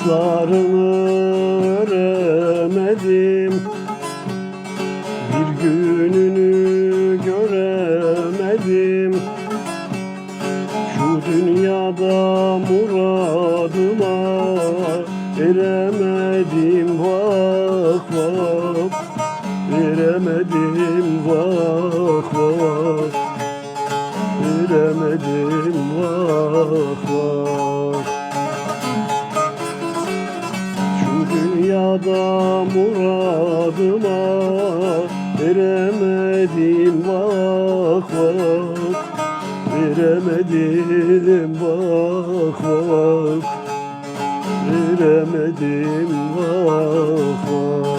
Saçlarını öremedim. Bir gününü göremedim. Şu dünyada muradıma Eremedim vah vah. Eremedim vah vah. Eremedim vah vah. Dünyada muradıma eremedim vah vah Eremedim vah vah Eremedim vah vah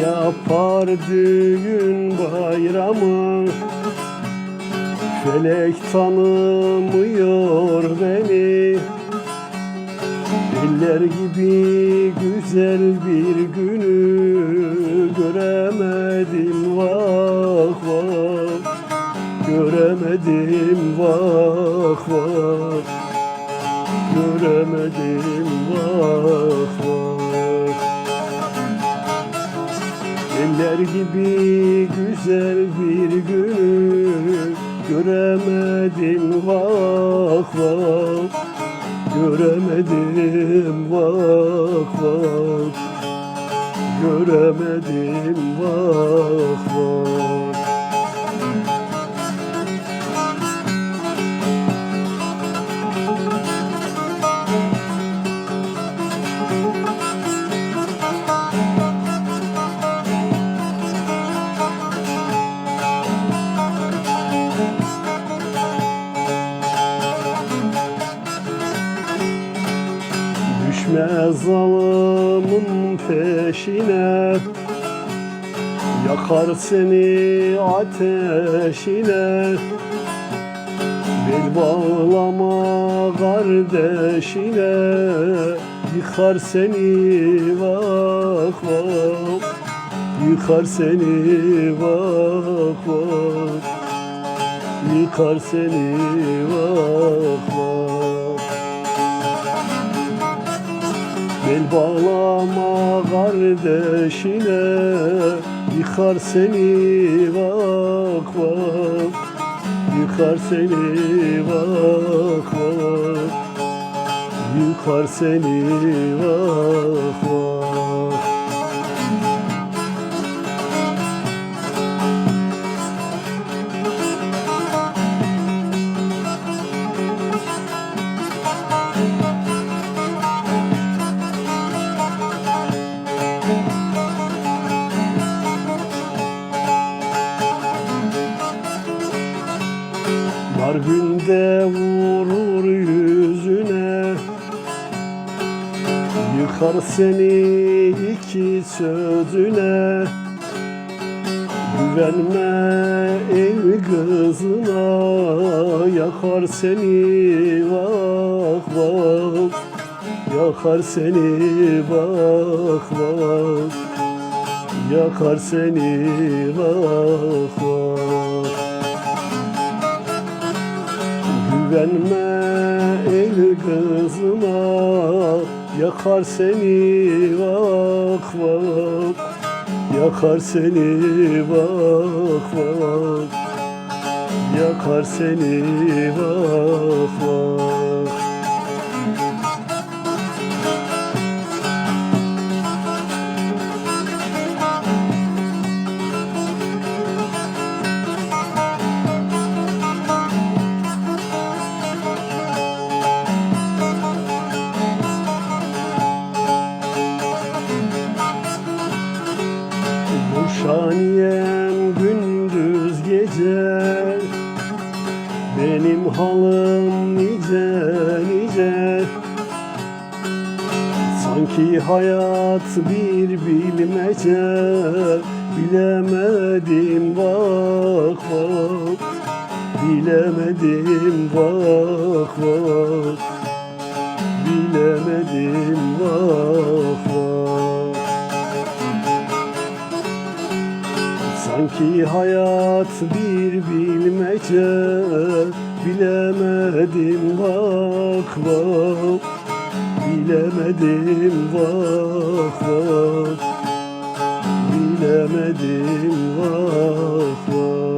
yapar düğün bayramı Felek tanımıyor beni. Eller gibi güzel bir günü Göremedim vah vah. Göremedim vah vah. Göremedim vah vah gibi güzel bir günü göremedim vah vah. Göremedim vah vah. Göremedim vah vah zalımın peşine Yakar seni ateşine. Bel bağlama kardeşine Yıkar seni vah vah. Yıkar seni vah vah. Yıkar seni vah vah Bel bağlama kardeşine Yıkar seni vak vak Yıkar seni vak vak Yıkar seni vak vak Dar günde vurur yüzüne. Yıkar seni iki sözüne. Güvenme el kızına. Yakar seni vah vah Yakar seni vah vah Yakar seni vah vah Güvenme el kızına Yakar seni vak vak. Yakar seni vak vak. Yakar seni vak vak şaniyem gündüz gece Benim halım nice nice. Sanki hayat bir bilmece Bilemedim bak bak. Bilemedim bak bak. Bilemedim vah vah Sanki hayat bir bilmece Bilemedim vah vah Bilemedim vah vah Bilemedim vah vah